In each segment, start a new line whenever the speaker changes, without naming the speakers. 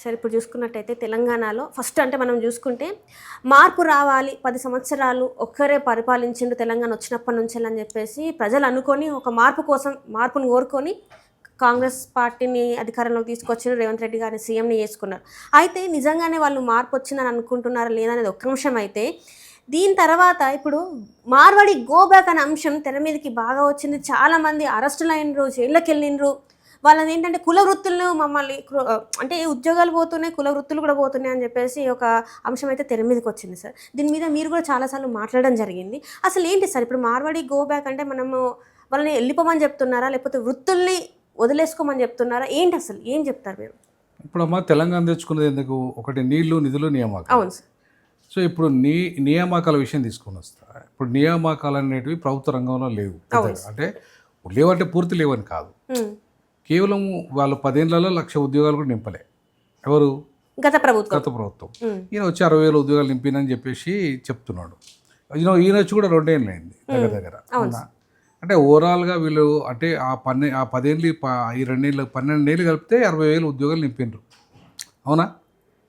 సరే ఇప్పుడు చూసుకున్నట్టయితే తెలంగాణలో ఫస్ట్ అంటే మనం చూసుకుంటే మార్పు రావాలి పది సంవత్సరాలు ఒక్కరే పరిపాలించిండు తెలంగాణ వచ్చినప్పటి నుంచి అని చెప్పేసి ప్రజలు అనుకొని ఒక మార్పు కోసం మార్పును కోరుకొని కాంగ్రెస్ పార్టీని అధికారంలోకి తీసుకొచ్చిన రేవంత్ రెడ్డి గారిని సీఎంని చేసుకున్నారు. అయితే నిజంగానే వాళ్ళు మార్పు వచ్చిందని అనుకుంటున్నారా లేదనేది ఒక్క అంశం అయితే దీని తర్వాత ఇప్పుడు మార్వాడి గోబ్యాక్ అనే అంశం తెర మీదకి బాగా వచ్చింది. చాలామంది అరెస్టులు అయినరు జైళ్ళకి వెళ్ళినరు వాళ్ళని ఏంటంటే కుల వృత్తులను మమ్మల్ని అంటే ఉద్యోగాలు పోతున్నాయి కుల వృత్తులు కూడా పోతున్నాయి అని చెప్పేసి ఒక అంశం అయితే తెర మీదకి వచ్చింది సార్. దీని మీద మీరు కూడా చాలాసార్లు మాట్లాడడం జరిగింది. అసలు ఏంటి సార్ ఇప్పుడు మార్వాడి గో బ్యాక్ అంటే మనము వాళ్ళని వెళ్ళిపోమని చెప్తున్నారా? లేకపోతే వృత్తుల్ని వదిలేసుకోమని చెప్తున్నారా? ఏంటి అసలు? ఏం చెప్తారు మీరు?
ఇప్పుడు అమ్మ తెలంగాణ తెచ్చుకున్నది ఎందుకు? ఒకటి నీళ్ళు నిధులు నియామకాలు.
అవును సార్.
సో ఇప్పుడు నీ నియామకాల విషయం తీసుకొని వస్తా. ఇప్పుడు నియామకాలు అనేటివి ప్రభుత్వ రంగంలో లేవు. అంటే లేవంటే పూర్తి లేవని కాదు. కేవలం వాళ్ళు పదేళ్ళలో లక్ష ఉద్యోగాలు కూడా నింపలే. ఎవరు?
గత ప్రభుత్వం.
గత ప్రభుత్వం. ఈయన వచ్చి అరవై వేల ఉద్యోగాలు నింపినని చెప్పేసి చెప్తున్నాడు. ఈయన ఈయన వచ్చి కూడా రెండేళ్ళు అయింది దగ్గర దగ్గర. అవునా. అంటే ఓవరాల్గా వీళ్ళు అంటే ఆ పన్నె ఆ పదేళ్ళు ఈ రెండేళ్ళు పన్నెండేళ్ళు కలిపితే అరవై వేల ఉద్యోగాలు నింపిండ్రు అవునా?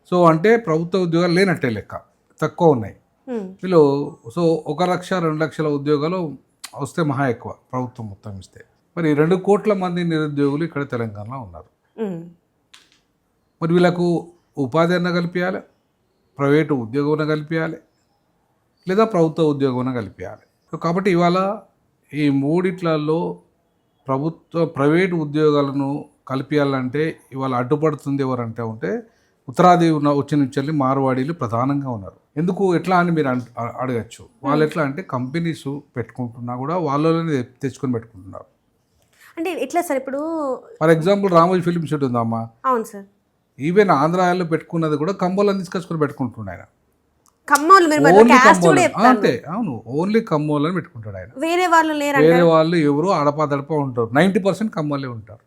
సో అంటే ప్రభుత్వ ఉద్యోగాలు లేనట్టే లెక్క. తక్కువ ఉన్నాయి. వీళ్ళు సో ఒక లక్ష రెండు లక్షల ఉద్యోగాలు వస్తే మహా ఎక్కువ ప్రభుత్వం మొత్తం ఇస్తే. మరి రెండు కోట్ల మంది నిరుద్యోగులు ఇక్కడ తెలంగాణలో ఉన్నారు. మరి వీళ్ళకు ఉపాధి అన్న కల్పించాలి ప్రైవేటు ఉద్యోగం కల్పించాలి లేదా ప్రభుత్వ ఉద్యోగం కల్పించాలి కాబట్టి ఇవాళ ఈ మూడిట్లలో ప్రభుత్వ ప్రైవేటు ఉద్యోగాలను కల్పించాలంటే ఇవాళ అడ్డుపడుతుంది ఎవరంటే ఉంటే ఉత్తరాది ఉన్న వచ్చి నుంచి మార్వాడీలు ప్రధానంగా ఉన్నారు. ఎందుకు? ఎట్లా అని మీరు అడగచ్చు. వాళ్ళు ఎట్లా అంటే కంపెనీస్ పెట్టుకుంటున్నా కూడా వాళ్ళని తెచ్చుకొని పెట్టుకుంటున్నారు.
అంటే ఎట్లా సార్ ఇప్పుడు
for example Ramoji film city ఉందమ్మా.
అవును సార్.
ఈవెన్ ఆంధ్రాలో పెట్టుకున్నది కూడా కంబోలను తీసుకొచ్చుకొని పెట్టుకుంటుండే ఆయన.
మీరు
ఓన్లీ
చెప్తారు.
అంతే అవును ఓన్లీ కమ్మోలని పెట్టుకుంటాడు ఆయన.
వేరే వాళ్ళు లేరంట
వేరే వాళ్ళు ఎవరు అడపాదడప ఉంటారు నైంటీ పర్సెంట్ కమ్మోలే ఉంటారు.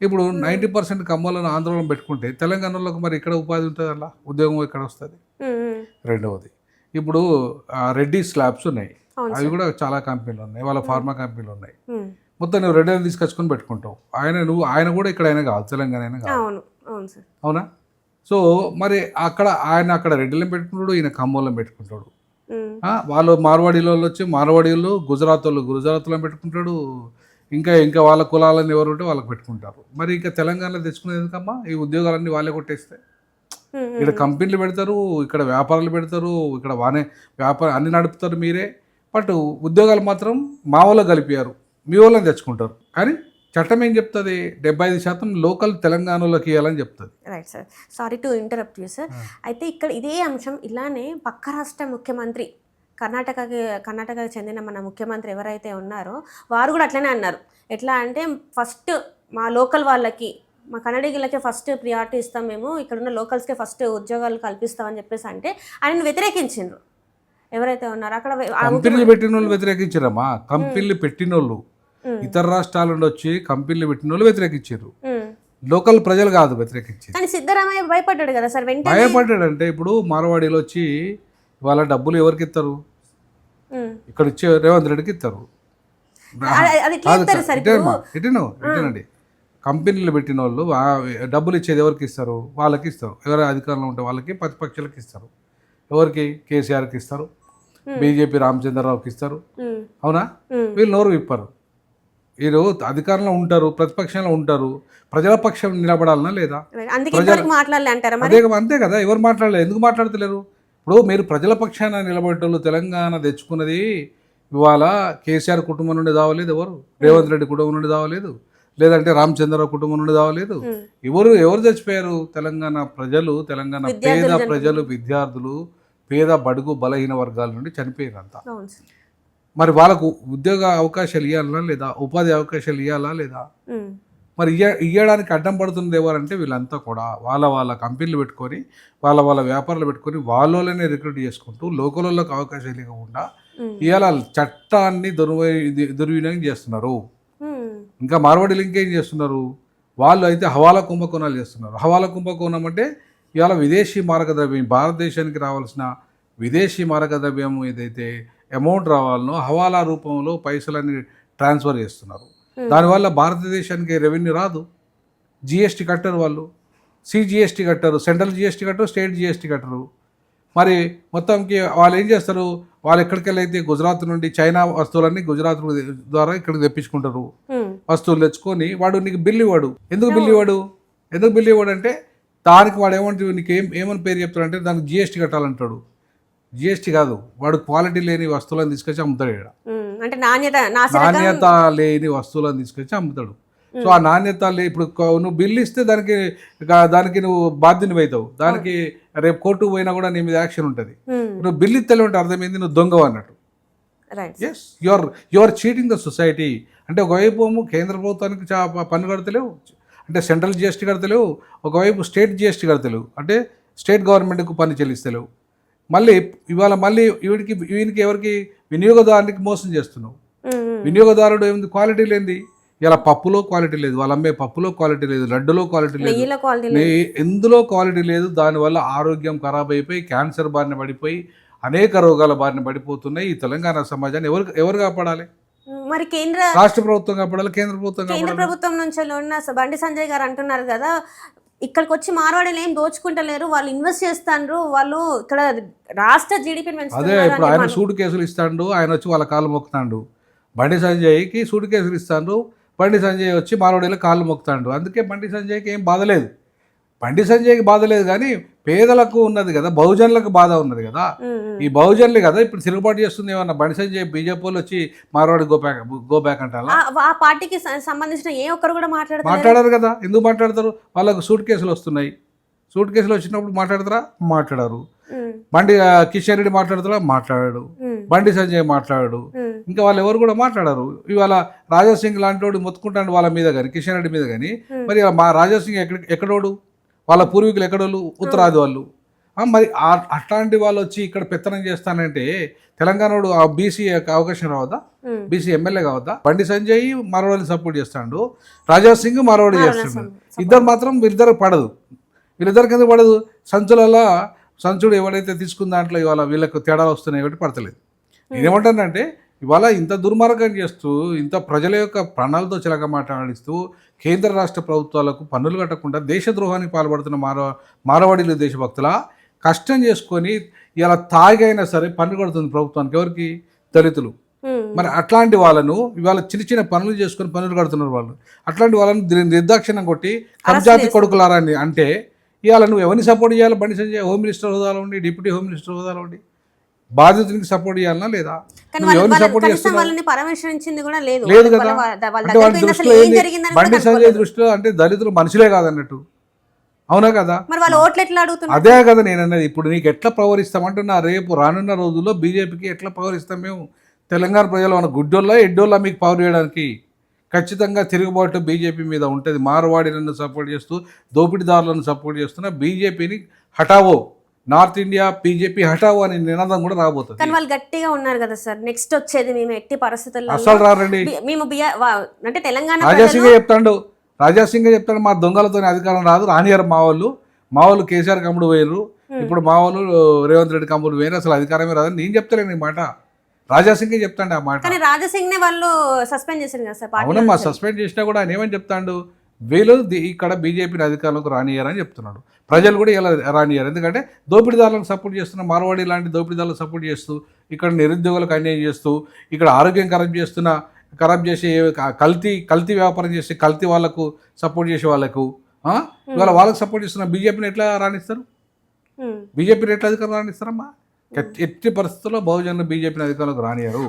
ఇప్పుడు నైంటీ పర్సెంట్ కమ్మోలను ఆంధ్రలో పెట్టుకుంటే తెలంగాణలోకి మరి ఇక్కడ ఉపాధి ఉంటుంది అలా? ఉద్యోగం ఇక్కడ వస్తుంది?
ఉమ్, ఉమ్.
రెండవది ఇప్పుడు రెడ్డి స్లాబ్స్ ఉన్నాయి. అవి కూడా చాలా కంపెనీలు ఉన్నాయి. వాళ్ళ ఫార్మా కంపెనీలు ఉన్నాయి. మొత్తం నువ్వు రెడ్డి తీసుకొచ్చుకొని పెట్టుకుంటావు. ఆయన నువ్వు ఆయన కూడా ఇక్కడ అయినా కాదు తెలంగాణ అయినా కాదు.
అవును అవును సార్.
అవునా? సో మరి అక్కడ ఆయన అక్కడ రెడ్డిలను పెట్టుకుంటాడు ఈయన ఖమ్మంలో పెట్టుకుంటాడు. వాళ్ళు మార్వాడీలో వచ్చి మార్వాడీలు గుజరాత్ వాళ్ళు గుజరాత్లో పెట్టుకుంటాడు. ఇంకా ఇంకా వాళ్ళ కులాలని ఎవరు ఉంటే వాళ్ళకి పెట్టుకుంటారు. మరి ఇంకా తెలంగాణలో తెచ్చుకునేది ఎందుకమ్మా? ఈ ఉద్యోగాలన్నీ వాళ్ళే కొట్టేస్తే. ఇక్కడ కంపెనీలు పెడతారు ఇక్కడ వ్యాపారాలు పెడతారు ఇక్కడ వానే వ్యాపారం అన్ని నడుపుతారు మీరే. బట్ ఉద్యోగాలు మాత్రం మా వాళ్ళు కలిపారు. మీ వాళ్ళని తెచ్చుకుంటారు. కానీ చట్టం ఏం చెప్తుంది? డెబ్బై ఐదు శాతం లోకల్ తెలంగాణలోకి ఇవ్వాలని చెప్తుంది.
Right sir. Sorry to interrupt you sir. అయితే ఇక్కడ ఇదే అంశం ఇలానే పక్క రాష్ట్ర ముఖ్యమంత్రి కర్ణాటకకి కర్ణాటకకి చెందిన మన ముఖ్యమంత్రి ఎవరైతే ఉన్నారో వారు కూడా అట్లనే అన్నారు. ఎట్లా అంటే ఫస్ట్ మా లోకల్ వాళ్ళకి మా కన్నడిగులకే ఫస్ట్ ప్రియారిటీ ఇస్తాం మేము ఇక్కడ ఉన్న లోకల్స్కే ఫస్ట్ ఉద్యోగాలు కల్పిస్తామని చెప్పేసి అంటే ఆయన వ్యతిరేకించిండ్రు. ఎవరైతే ఉన్నారో అక్కడ
కంపెనీలు పెట్టిన వాళ్ళు వ్యతిరేకించారమ్మా కంపెనీలు పెట్టిన వాళ్ళు. ఇతర రాష్ట్రాల నుండి వచ్చి కంపెనీలు పెట్టిన వాళ్ళు వ్యతిరేకించారు. లోకల్ ప్రజలు కాదు వ్యతిరేకించారు
కానీ సిద్ధరామయ్య భయపడ్డాడు కదా సార్ వెంటనే?
భయపడ్డాడంటే ఇప్పుడు మార్వాడీలో వచ్చి వాళ్ళ డబ్బులు ఎవరికి ఇస్తారు. ఇక్కడ ఇచ్చే రేవంత్ రెడ్డికి ఇస్తారు. ఇటేనండి కంపెనీలు పెట్టిన వాళ్ళు డబ్బులు ఇచ్చేది ఎవరికి ఇస్తారు? వాళ్ళకి ఇస్తారు. ఎవరు అధికారంలో ఉంటే వాళ్ళకి ప్రతిపక్షాలకు ఇస్తారు. ఎవరికి? కేసీఆర్కి ఇస్తారు. బీజేపీ రామచంద్రరావుకి ఇస్తారు. అవునా. వీళ్ళు నోరు విప్పారు. వీళ్ళు అధికారంలో ఉంటారు ప్రతిపక్షంలో ఉంటారు ప్రజల పక్షం నిలబడాలనా లేదా? అదే అంతే కదా ఎవరు మాట్లాడలేదు ఎందుకు మాట్లాడతలేరు? ఇప్పుడు మీరు ప్రజల పక్షాన నిలబడేటోళ్ళు తెలంగాణ తెచ్చుకున్నది ఇవాళ కేసీఆర్ కుటుంబం నుండి దావలేదు ఎవరు? రేవంత్ రెడ్డి కుటుంబం నుండి దావలేదు. లేదంటే రామచంద్రరావు కుటుంబం నుండి దావలేదు. ఎవరు ఎవరు చచ్చిపోయారు? తెలంగాణ ప్రజలు తెలంగాణ పేద ప్రజలు విద్యార్థులు పేద బడుగు బలహీన వర్గాల నుండి చనిపోయారు అంతా మరి వాళ్ళకు ఉద్యోగ అవకాశాలు ఇవ్వాలా లేదా ఉపాధి అవకాశాలు ఇవ్వాలా లేదా. మరి ఇయ్య ఇయ్యడానికి అడ్డం పడుతుంది ఎవరంటే వీళ్ళంతా కూడా వాళ్ళ వాళ్ళ కంపెనీలు పెట్టుకొని వాళ్ళ వాళ్ళ వ్యాపారాలు పెట్టుకొని వాళ్ళలోనే రిక్రూట్ చేసుకుంటూ లోకల్లోకి అవకాశాలు ఇవ్వకుండా. ఇవాళ చట్టాన్ని దుర్వి దుర్వినియోగం చేస్తున్నారు. ఇంకా మార్వాడీలు ఇంకేం చేస్తున్నారు వాళ్ళు అయితే హవాలా కుంభకోణాలు చేస్తున్నారు హవాలా కుంభకోణం అంటే ఇవాళ విదేశీ మార్గద్రవ్యం భారతదేశానికి రావాల్సిన విదేశీ మార్గద్రవ్యం ఏదైతే అమౌంట్ రావాలనో హవాలా రూపంలో పైసలని ట్రాన్స్ఫర్ చేస్తున్నారు. దానివల్ల భారతదేశానికి రెవెన్యూ రాదు. జిఎస్టీ కట్టరు వాళ్ళు. సిజిఎస్టీ కట్టరు సెంట్రల్ జిఎస్టీ కట్టరు స్టేట్ జిఎస్టీ కట్టరు. మరి మొత్తంకి వాళ్ళు ఏం చేస్తారు? వాళ్ళు ఎక్కడికి అయితే గుజరాత్ నుండి చైనా వస్తువులన్నీ గుజరాత్ ద్వారా ఇక్కడికి తెప్పించుకుంటారు. వస్తువులు తెచ్చుకొని వాడు నీకు బిల్లు ఇవ్వడు. ఎందుకు బిల్లు ఇవ్వడు? ఎందుకు బిల్లు ఇవ్వడు అంటే దానికి వాడు ఏమంటే నీకు ఏం ఏమని పేరు చెప్తాడంటే దానికి జిఎస్టీ కట్టాలంటాడు. జిఎస్టీ కాదు. వాడు క్వాలిటీ లేని వస్తువులను తీసుకొచ్చి అమ్ముతాడు ఇక్కడ
అంటే నాణ్యత
నాణ్యత లేని వస్తువులను తీసుకొచ్చి అమ్ముతాడు. సో ఆ నాణ్యత లే ఇప్పుడు నువ్వు బిల్లు ఇస్తే దానికి దానికి నువ్వు బాధ్యుని అవుతావు. దానికి రేపు కోర్టుకు పోయినా కూడా నీ మీద యాక్షన్ ఉంటుంది. నువ్వు బిల్లు ఇస్తలేమంటే అర్థమైంది నువ్వు దొంగవు అన్నట్టు. Yes your your cheating the society అంటే ఒకవైపు కేంద్ర ప్రభుత్వానికి చా పన్ను కడతలేవు. అంటే సెంట్రల్ జిఎస్టీ కడతలేవు. ఒకవైపు స్టేట్ జిఎస్టీ కడతలేవు. అంటే స్టేట్ గవర్నమెంట్కు పన్ను చెల్లిస్తలేవు. మళ్ళీ ఇవాళ మళ్ళీ వీడికి వీనికి ఎవరికి వినియోగదారునికి మోసం చేస్తున్నావు? వినియోగదారుడు ఏముంది? క్వాలిటీ లేనిది. ఇలా పప్పులో క్వాలిటీ లేదు. వాళ్ళు అమ్మే పప్పులో క్వాలిటీ లేదు. లడ్డులో క్వాలిటీ లేదు. ఎందులో క్వాలిటీ లేదు? దానివల్ల ఆరోగ్యం ఖరాబ్ అయిపోయి క్యాన్సర్ బారిన పడిపోయి అనేక రోగాల బారిన పడిపోతున్నాయి ఈ తెలంగాణ సమాజాన్ని. ఎవరు ఎవరు కాపాడాలి?
మరి కేంద్ర
రాష్ట్ర ప్రభుత్వం కాపాడాలి కేంద్ర ప్రభుత్వం
కేంద్ర ప్రభుత్వం నుంచి ఉన్న బండి సంజయ్ గారు అంటున్నారు కదా ఇక్కడికి వచ్చి మార్వాడీలు ఏం దోచుకుంటలేరు. వాళ్ళు ఇన్వెస్ట్ చేస్తాండ్రు. వాళ్ళు ఇక్కడ రాష్ట్ర జీడిపిని
అదే ఇప్పుడు ఆయన సూటు కేసులు ఇస్తాడు. ఆయన వచ్చి వాళ్ళ కాళ్ళు మొక్కుతాడు. బండి సంజయ్కి సూటు కేసులు ఇస్తాడు. బండి సంజయ్ వచ్చి మారోడీలో కాళ్ళు మొక్కుతాడు. అందుకే బండి సంజయ్కి ఏం బాధ లేదు. బండి సంజయ్కి బాధ లేదు కానీ పేదలకు ఉన్నది కదా బహుజనులకు బాధ ఉన్నది కదా. ఈ బహుజనులు కదా ఇప్పుడు తిరుగుబాటు చేస్తుంది ఏమన్నా? బండి సంజయ్ బీజేపీ వచ్చి Marwadi go back go back అంటారా?
ఆ- పార్టీకి సంబంధించిన ఏ ఒక్కరు కూడా మాట్లాడతారు
మాట్లాడారు కదా. ఎందుకు మాట్లాడతారు? వాళ్ళకు సూట్ కేసులు వస్తున్నాయి. సూట్ కేసులు వచ్చినప్పుడు మాట్లాడతారా? మాట్లాడారు. బండి కిషన్ రెడ్డి మాట్లాడతారా? మాట్లాడాడు. బండి సంజయ్ మాట్లాడాడు. ఇంకా వాళ్ళు ఎవరు కూడా మాట్లాడారు. ఇవాళ రాజా సింగ్ లాంటి వాడు మొత్తుకుంటాడు వాళ్ళ మీద కానీ కిషన్ రెడ్డి మీద కానీ మరి మా రాజా సింగ్ ఎక్కడ ఎక్కడోడు? వాళ్ళ పూర్వీకులు ఎక్కడోళ్ళు? ఉత్తరాది వాళ్ళు. మరి అట్లాంటి వాళ్ళు వచ్చి ఇక్కడ పెత్తనం చేస్తానంటే తెలంగాణడు ఆ బీసీ అవకాశం రావద్దా? BC MLA కావద్దా? Bandi Sanjay మరవాడిని support చేస్తాడు. రాజా సింగ్ మరవాడి చేస్తాడు. ఇద్దరు మాత్రం వీళ్ళిద్దరు పడదు. వీళ్ళిద్దరికి ఎందుకు పడదు? సంచులలో సంచుడు ఎవడైతే తీసుకున్న దాంట్లో ఇవాళ వీళ్ళకు తేడాలు వస్తున్నాయి కాబట్టి పడతలేదు. నేనేమంటానంటే ఇవాళ ఇంత దుర్మార్గం చేస్తూ ఇంత ప్రజల యొక్క ప్రాణాలతో చిలక మాట్లాడిస్తూ కేంద్ర రాష్ట్ర ప్రభుత్వాలకు పన్నులు కట్టకుండా దేశద్రోహానికి పాల్పడుతున్న మారవ మారవాడీలు దేశభక్తుల? కష్టం చేసుకొని ఇలా తాగైనా సరే పన్ను కడుతుంది ప్రభుత్వానికి ఎవరికి? దళితులు. మరి అట్లాంటి వాళ్ళను ఇవాళ చిన్న చిన్న పనులు చేసుకొని పనులు కడుతున్నారు వాళ్ళు. అట్లాంటి వాళ్ళని నిర్దాక్షిణ్యం కొట్టి కంజాతి కొడుకులారా అంటే ఇవాళ నువ్వు ఎవరిని సపోర్ట్ చేయాలి? బండి సంజయ్ హోమ్ మినిస్టర్ హోదాలో ఉండి డిప్యూటీ హోమ్ మినిస్టర్ హోదాలో ఉండి? బాధితునికి సపోర్ట్ చేయాలనా లేదా?
లేదు.
కదా. బండి సంజయ్. దృష్టిలో అంటే దళితులు మనుషులే కాదన్నట్టు. అవునా కదా? అదే కదా నేను అన్నది. ఇప్పుడు నీకు ఎట్లా ప్రవరిస్తామంటున్నా రేపు రానున్న రోజుల్లో బీజేపీకి ఎట్లా ప్రవరిస్తాం మేము? తెలంగాణ ప్రజలు మన గుడ్డోళ్ళ ఎడ్డోళ్ళ మీకు పవర్ చేయడానికి? ఖచ్చితంగా తిరుగుబాటు బీజేపీ మీద ఉంటుంది. మార్వాడీలను సపోర్ట్ చేస్తూ దోపిడీదారులను సపోర్ట్ చేస్తున్న బీజేపీని హటావో నార్త్ ఇండియా బీజేపీ హటావో అనే నినాదం కూడా రాబోతుంది.
కానీ వాళ్ళు గట్టిగా ఉన్నారు కదా సార్. నెక్స్ట్ వచ్చేది మేము ఎట్టి పరిస్థితుల్లో
అసలు రారండి.
మేము అంటే తెలంగాణ
రాజాసింగ్ చెప్తాడు. రాజాసింగ్ చెప్తాడు మా దొంగలతో అధికారం రాదు రానియరు మా వాళ్ళు. మా వాళ్ళు కేసీఆర్ కమ్ముడు పోయిర్రు. ఇప్పుడు మా వాళ్ళు రేవంత్ రెడ్డి కమ్ముడు పోయిర్రు అసలు అధికారమే రాదని నేను చెప్తలేను ఈ మాట. రాజాసింగే చెప్తాడు ఆ మాట.
కానీ రాజసింగ్ వాళ్ళు సస్పెండ్ చేశారు కదా సార్
అవునమ్మా సస్పెండ్ చేసినా కూడా ఆయన ఏమని చెప్తాడు? వీళ్ళు ఇక్కడ బీజేపీని అధికారంలోకి రానియరని చెప్తున్నాడు. ప్రజలు కూడా ఇలా రానియరు ఎందుకంటే దోపిడీదారులకు సపోర్ట్ చేస్తున్న మార్వాడి లాంటి దోపిడీదారులకు సపోర్ట్ చేస్తూ ఇక్కడ నిరుద్యోగులకు అన్యాయం చేస్తూ ఇక్కడ ఆరోగ్యం ఖరాబ్ చేస్తున్న ఖరాబ్ చేసే కల్తీ కల్తీ వ్యాపారం చేసే కల్తీ వాళ్ళకు సపోర్ట్ చేసే వాళ్ళకు? ఇవాళ వాళ్ళకి సపోర్ట్ చేస్తున్న బీజేపీని ఎట్లా రాణిస్తారు. బీజేపీని ఎట్లా అధికారం రాణిస్తారమ్మా ఎట్టి- ఎట్టి పరిస్థితుల్లో బహుజనులు బీజేపీని అధికారంలోకి రానియరు